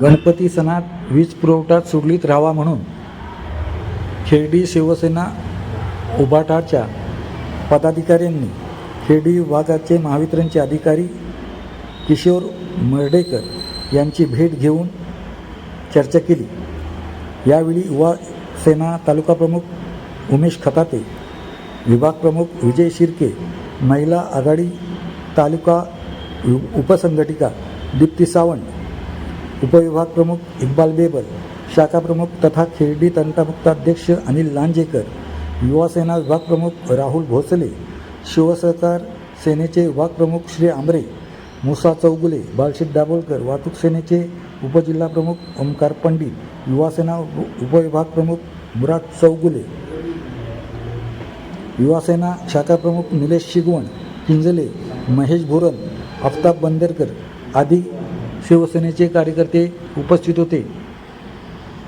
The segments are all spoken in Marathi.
गणपती सणात वीज पुरवठा सुरळीत राहावा म्हणून खेडी शिवसेना उभाटाच्या पदाधिकाऱ्यांनी खेडी विभागाचे महावितरणचे अधिकारी किशोर मर्डेकर यांची भेट घेऊन चर्चा केली. यावेळी युवा सेना तालुका प्रमुख उमेश खताते विभाग प्रमुख विजय शिर्के महिला आघाडी तालुका उपसंघटिका दीप्ती सावंत उपविभाग प्रमुख इक्बाल बेबल शाखा प्रमुख तथा खेर्डी तंटामुक्ताध्यक्ष अनिल लांजेकर युवासेना विभाग प्रमुख राहुल भोसले शिवसहकार सेनेचे विभाग प्रमुख श्री आंबरे मुसा चौगुले बालशित दाभोळकर वाहतूक सेनेचे उपजिल्हा प्रमुख ओमकार पंडित युवासेना उपविभाग प्रमुख मुराद चौगुले युवासेना शाखा प्रमुख निलेश शिगवण किंजले महेश भोरन आफताब बंदेरकर आदी शिवसेनेचे कार्यकर्ते उपस्थित होते.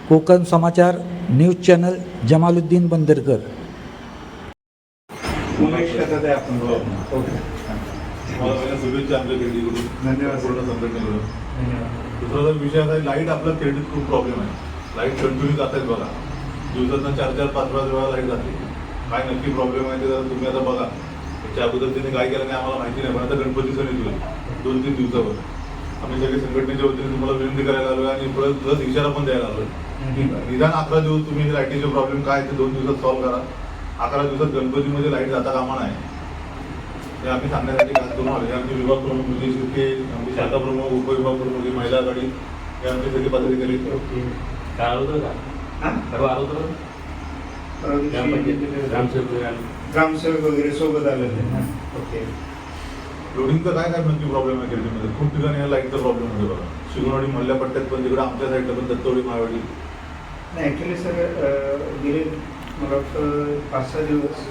कोकण समाचार न्यूज चॅनल जमालुद्दीन बंदेरकर. दुसरा जर विषय असा आहे लाइट आपल्या खेळीत खूप प्रॉब्लेम आहे. लाइट कंटिन्यू जात आहेत बघा. दिवसातनं चार चार पाच पाच वेळा लाइट जाते. काय नक्की प्रॉब्लेम आहे ते जरा तुम्ही आता बघा. त्याच्या अगोदर तिने काय केलं नाही आम्हाला माहिती नाही पण आता गणपती सण येतोय. दोन तीन दिवसावर. आम्ही सगळे संघटनेच्या वतीने तुम्हाला विनंती करायला आलोय आणि परत प्लस इशारा पण द्यायला आलोय. निदान अकरा दिवस तुम्ही लाईटीचे प्रॉब्लेम काय आहे ते दोन दिवसात सॉल्व्ह करा. अकरा दिवसात गणपतीमध्ये लाइट जाता कामा नाही हे आम्ही सांगण्यासाठी खास करून आले आमचे विभाग प्रमुख विजय शिर्के आमचे शाखा प्रमुख उपविभाग प्रमुख ही महिला आघाडी हे आमचे सगळे पदाधिकारी. काय आलं होतं? का हा? आलं ग्रामसेवक वगैरे आले. ग्रामसेवक वगैरे सोबत आलेले. ओके. लोडिंगचा काय काय नक्की प्रॉब्लेम आहे खेळतीमध्ये खूप ठिकाणी या लाईटचा प्रॉब्लेम होतो बघा. शिवनवाडी मल्ल्या पट्ट्यात पण तिकडे आमच्या साईडला पण दत्तवाडी माळवाडी नाही ॲक्च्युली सर गेले मला वाटतं पाच सहा दिवस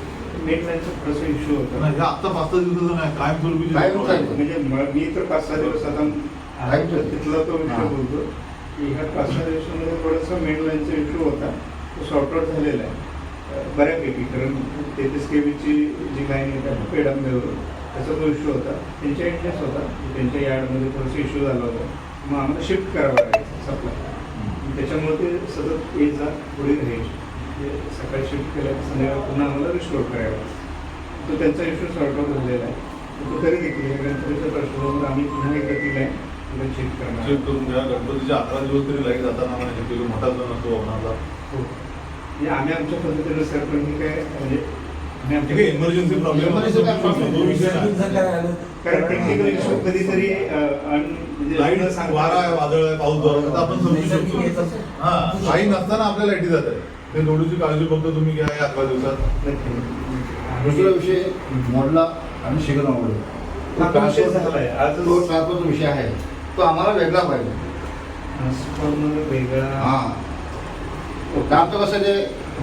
नेट लाईनचा थोडासा इश्यू होता. नाही, हे आत्ता पाच सहा दिवसाचं नाही कायमस्वरूपी कायमचं आहे. म्हणजे म- मी तर पाच सहा दिवस आता आहे, तर तिथला तो विषय हां. बोलतो की ह्या पाच सहा दिवसामध्ये थोडासा मेन लाईनचा इश्यू होता. तो सॉर्ट आउट झालेला आहे. अं, बऱ्यापैकी कारण तेहतीस के बीची जी लाईन येते पेडांबेवरून त्याचा तो इश्यू होता त्यांच्या इंटरेस्ट होता त्यांच्या यार्डमध्ये थोडासा इश्यू झाला होता. मग आम्हाला शिफ्ट करावं लागायचं सप्लाय त्याच्यामुळे ते सतत ये जा पुढे राहायचे. म्हणजे सकाळी शिफ्ट केलं की संध्याकाळी पुन्हा आम्हाला रिस्टोर करायला तो त्यांचा इश्यू सॉर्ट आउट झालेला आहे. तो तरी देखील गणपतीच्या पार्श्वभूमीवर आम्ही पुन्हा एकदा ती लाईन पुढे शिफ्ट करणार चेक करून घ्या गणपतीच्या अकरा दिवस तरी लाइट जाताना हे केलं. मोठा सण असतो आपणाला हो. म्हणजे आम्ही आमच्या पद्धतीनं सर पण मी काय म्हणजे आम्ही ठीक आहे आमच्या इमर्जन्सी प्रॉब्लेम? तो. कारण टेक्निकल इश्यू कधीतरी म्हणजे लाइट वारा आहे वादळ आहे पाऊस आपण समजू शकतो. हा काही नसताना आपल्या लाईटी जात. आहे ते थोडीशी काळजी फक्त तुम्ही घ्या या अकरा दिवसात. नक्की. दुसरा विषय मोडला आणि शिगन मोडला तो तो ट्रान्सफरचा विषय आहे. तो आम्हाला वेगळा पाहिजे. ट्रान्सफॉर्मर वेगळा. हा. तर आमचं कसं ते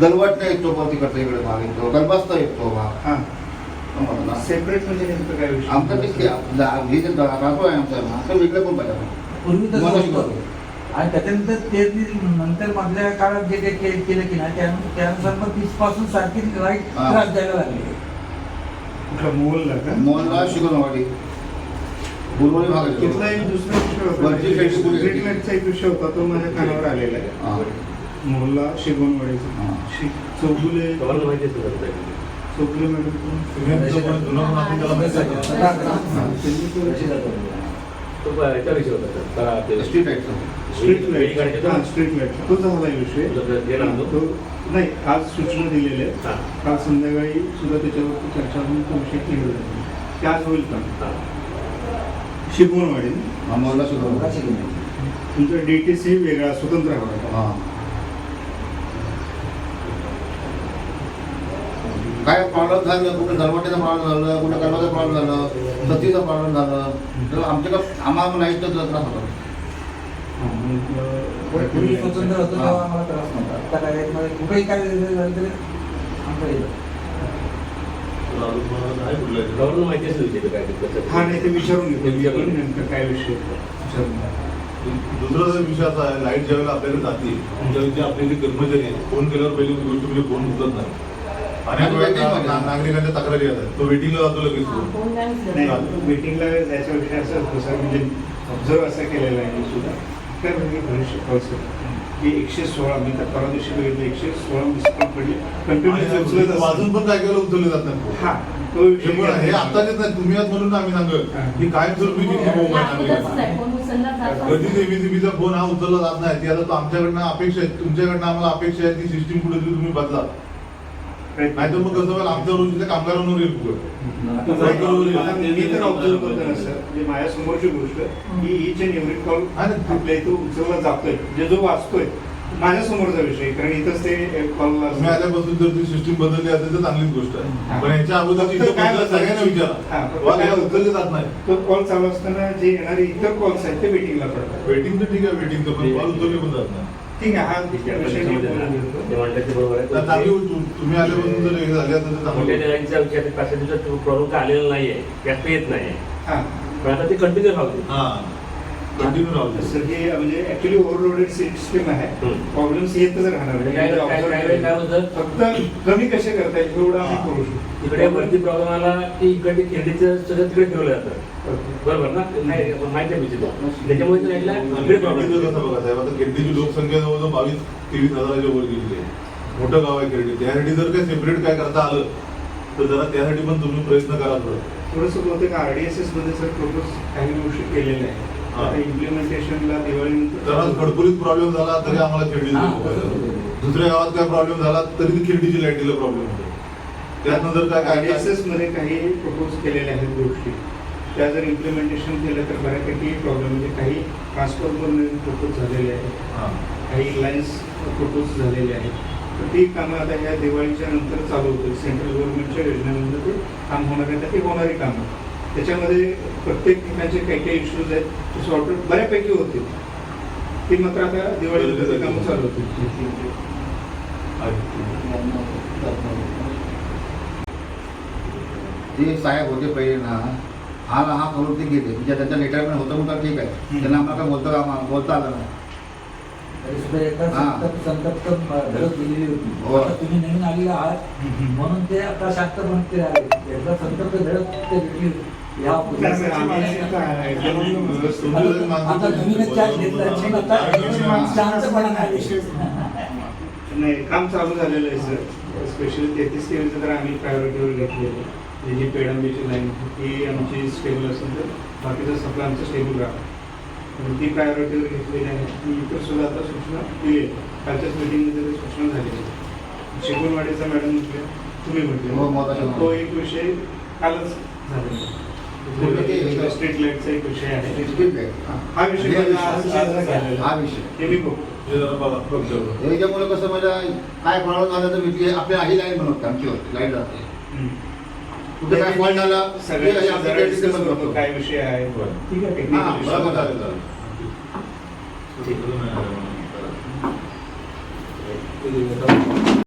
दलवट नाही येतो बा तिकडचा इकडे भाग येतो गलबसता येतो भाग हा. सेपरेट म्हणजे नेमकं काय विषय? ते हे जे ट्रान्सफर आहे आमचं आमचं वेगळं पण पाहिजे पूर्वी तसं मला होतं शिकवतो. आणि त्याच्यानंतर ते नंतर मधल्या काळात जे काही के- केलं की नाही त्या- त्यानुसार मग सारखी लाइट हा. त्रास द्यायला लागली. कुठला? मोलला का? मोहनला शिकवणवाडी. बुलवणी भाग येतो. तिथला एक दुसरा विषय होता. एक विषय होता तो माझ्या कानावर आलेला आहे. हा. मोहल्ला शिगवणवाडीचा हा. शि- चौगुले? चौगुले मॅडम. हा, स्ट्रीट स्ट्रीट लाइट हा? स्ट्रीट लाइट तो झाला विषय. तो? नाही आज सूचना दिलेल्या. आहेत. काल संध्याकाळी सुद्धा त्याच्यावरती चर्चा होऊन तो विषय क्लिअर झाला. ते आज होईल का. शिगवणवाडी मोहनला शिकवणवाडी तुमचा डीटीसी वेगळा स्वतंत्र हवा हा काय प्रॉब्लेम झालं कुठे दरवाटीचा प्रॉब्लेम झालं कुठे कर्माचा प्रॉब्लेम झालं सतीचा प्रॉब्लेम झालं. तर आमच्याकडे आम्हाला नाही तर त्रास होता. पूर्वी स्वतंत्र होतं तेव्हा आम्हाला त्रास नव्हता. आता काय कुठेही झालं तरी आमचं येतं माहिती असेल विषय काय. हा नाही ते विचारून घेतो विषय. विचारून. दुसरा जर विषय असा आहे लाइट ज्यावेळेला आपल्याकडे जाते त्यावेळी जे आपले जे कर्मचारी आहेत फोन केल्यावर पहिली गोष्ट म्हणजे फोन उचलत नाही. अनेक आणि वेळा नागरिकांच्या तक्रारी येतात. तो वेटिंगला जातो लगेच. नाही मीटिंगला जायचा विषय असा होतो सर म्हणजे ऑब्झर्व असा केलेला आहे मी सुद्धा. काय म्हणजे बरेचसे कॉल्स की एकशे सोळा मी तर परवा दिवशी बघितलं एकशे सोळा मिस कॉल पडले कंटिन्यू उचलत आणि वाजून पण काय केलं उचलले जात नाही. हा तो हे हे घ्या. आत्ताच नाही. तुम्ही आज म्हणून आम्ही हा. सांगत की काय उचलला जात कधी नाही. एबीसीबीचा फोन हा उचलला जात नाही. ती आता तो आमच्याकडनं अपेक्षा आहे. तुमच्याकडनं आम्हाला अपेक्षा आहे. ती सिस्टीम कुठे तुम्ही बदला. प्रयत्न- नाहीतर मग कसं होईल? आमच्यावर तिथे कामगारांवर येईल मी तर ऑब्झर्व करतो ना सर म्हणजे माझ्या समोरची गोष्ट की ईच अँड एव्हरी कॉल आपल्या इथं उचलला जातोय जे जो वाचतोय माझ्या समोरचा विषय कारण इथंच ते कॉल तुम्ही आल्यापासून जर ती सिस्टीम बदलली असेल तर चांगलीच गोष्ट हा. आहे पण याच्या अगोदर काय? सगळ्यांना हा, विचारा? उचलले जात नाही. तो कॉल चालू असताना जे येणारे इतर कॉल्स आहेत ते वेटिंगला पडतात. वेटिंग तर ठीक आहे वेटिंग तर पण कॉल उचलले पण जात नाही. ठीक आहे हा विषय मी बोलून घेतो. तर चांगली. तुम्ही आल्यापासून जर हे झाले तर चांगलं प्रॉब्लेम काय आलेला नाहीये. जास्त येत नाही हा. पण आता ते कंटिन्यू राहते हा. कंटिन्यू राहू दे. सर हे म्हणजे ऍक्च्युली ओव्हरलोडेड सिस्टम आहे. प्रॉब्लेम्स येतच राहणार. म्हणजे फक्त कमी कसे करता येईल एवढं आम्ही करू शकतो. तिकडे वरती प्रॉब्लेम आला की इकडे खेळडीचं सगळं तिकडे ठेवलं जातं. बरोबर ना? नाही माहिती आहे त्याच्यामुळे इकडे प्रॉब्लेम कसं बघा साहेब आता केरडीची लोकसंख्या जवळजवळ बावीस तेवीस हजाराच्या वर गेलेली आहे. मोठं गाव आहे केरडी त्यासाठी जर काही सेपरेट काय करता आलं तर जरा त्यासाठी पण तुम्ही प्रयत्न करा थोडं थोडंसं बहुतेक आरडीएसएसमध्ये सर प्रपोज काही गोष्टी केलेल्या आहेत. आता इम्प्लिमेंटेशनला जरा प्रॉब्लेम झाला तरी आम्हाला खेळडीला दुसऱ्या गावात काय प्रॉब्लेम झाला तरी ती खिडकीची लाईटीला प्रॉब्लेम होतो त्यातनं जर काय आरडीएसएसमध्ये काही प्रपोज केलेल्या आहेत गोष्टी. त्या जर इम्प्लिमेंटेशन केलं तर बऱ्यापैकी प्रॉब्लेम म्हणजे काही ट्रान्सफॉर्मर नवीन प्रपोज झालेले आहेत. काही लाईन्स प्रपोज झालेले आहेत. तर ती कामं आता ह्या दिवाळीच्या नंतर चालू होतील. सेंट्रल गव्हर्नमेंटच्या योजनेमधलं ते काम होणार आहे तर ती होणारी कामं. त्याच्यामध्ये प्रत्येक ठिकाणचे काही काही इश्यूज आहेत ते सॉर्ट आउट बऱ्यापैकी होतील. ती मात्र आता दिवाळीनंतर ती कामं चालू होतील. जे साहेब होते पहिले ना हा हा करून ते गेले. म्हणजे त्यांचं रिटायरमेंट होतं म्हणून ठीक आहे. त्यांना आम्हाला काय बोलता आम्हाला बोलता आलं नाही. हा. संतप्त संतप्त धडक दिलेली होती. हो. तुम्ही नवीन आलेला आहात म्हणून ते आता शांत बनते आले. एकदा संतप्त धडक ते दिली या तुमचं जर मागचं आता नवीनच चार्ज घेतला मग आता शांतपणा आले नाही काम चालू झालेलं आहे सर स्पेशली तेहतीस केवीचं तर आम्ही प्रायोरिटीवर घेतलेलं आहे. जी पेडांबीची लाईन ही आमची स्टेबल असेल तर बाकीचं सप्लाय आमचं स्टेबल राहतं ती प्रायोरिटीवर घेतलेली आहे आणि इतर सुद्धा आता सूचना दिली आहे. कालच्याच मिटिंगमध्ये ते सूचना झालेली आहे. शिकवणवाडीचा मॅडम म्हटलं तुम्ही हो, म्हटलं तो एक विषय कालच ते? झालेला स्ट्रीट लाईटचा एक विषय आहे आहे हा विषय हे विषय- हा आहे. बघा. याच्यामुळे कसं म्हणजे काय प्रॉब्लेम झाला तर मी आपल्या आधी लाईन बनवते आमची लाइट जाते. कुठे काय फॉल्ट झाला. करतो. काय विषय आहे बरं. ठीक आहे हा. ठीक. ठीक.